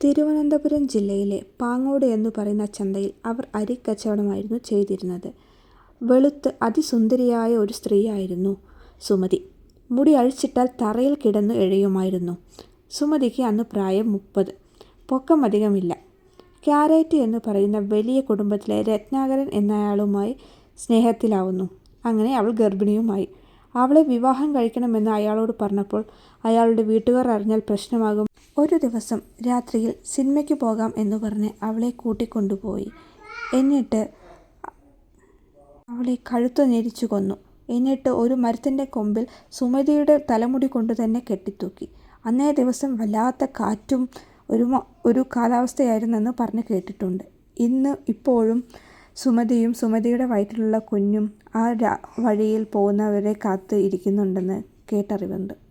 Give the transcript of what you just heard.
തിരുവനന്തപുരം ജില്ലയിലെ പാങ്ങോട് എന്ന് പറയുന്ന ചന്തയിൽ അവർ അരിക്കച്ചവടമായിരുന്നു ചെയ്തിരുന്നത്. വെളുത്ത് അതിസുന്ദരിയായ ഒരു സ്ത്രീയായിരുന്നു സുമതി. മുടി അഴിച്ചിട്ടാൽ തറയിൽ കിടന്നു എഴയുമായിരുന്നു. സുമതിക്ക് അന്ന് പ്രായം മുപ്പത്. പൊക്കം അധികമില്ല. ക്യാരറ്റ് എന്ന് പറയുന്ന വലിയ കുടുംബത്തിലെ രത്നാകരൻ എന്നയാളുമായി സ്നേഹത്തിലാവുന്നു. അങ്ങനെ അവൾ ഗർഭിണിയുമായി. അവളെ വിവാഹം കഴിക്കണമെന്ന് അയാളോട് പറഞ്ഞപ്പോൾ അയാളുടെ വീട്ടുകാർ അറിഞ്ഞാൽ പ്രശ്നമാകും. ഒരു ദിവസം രാത്രിയിൽ സിനിമയ്ക്ക് പോകാം എന്ന് പറഞ്ഞ് അവളെ കൂട്ടിക്കൊണ്ടുപോയി. എന്നിട്ട് അവളെ കഴുത്തു ഞെരിച്ചു കൊന്നു. എന്നിട്ട് ഒരു മരത്തിന്റെ കൊമ്പിൽ സുമതിയുടെ തലമുടി കൊണ്ട് തന്നെ കെട്ടിത്തൂക്കി. അന്നേ ദിവസം വല്ലാത്ത കാറ്റും ഒരു ഒരു കാലാവസ്ഥയായിരുന്നെന്ന് പറഞ്ഞ് കേട്ടിട്ടുണ്ട്. ഇന്ന് ഇപ്പോഴും സുമതിയും സുമതിയുടെ വയറ്റിലുള്ള കുഞ്ഞും ആ വഴിയിൽ പോകുന്നവരെ കാത്ത് ഇരിക്കുന്നുണ്ടെന്ന് കേട്ടറിവുണ്ട്.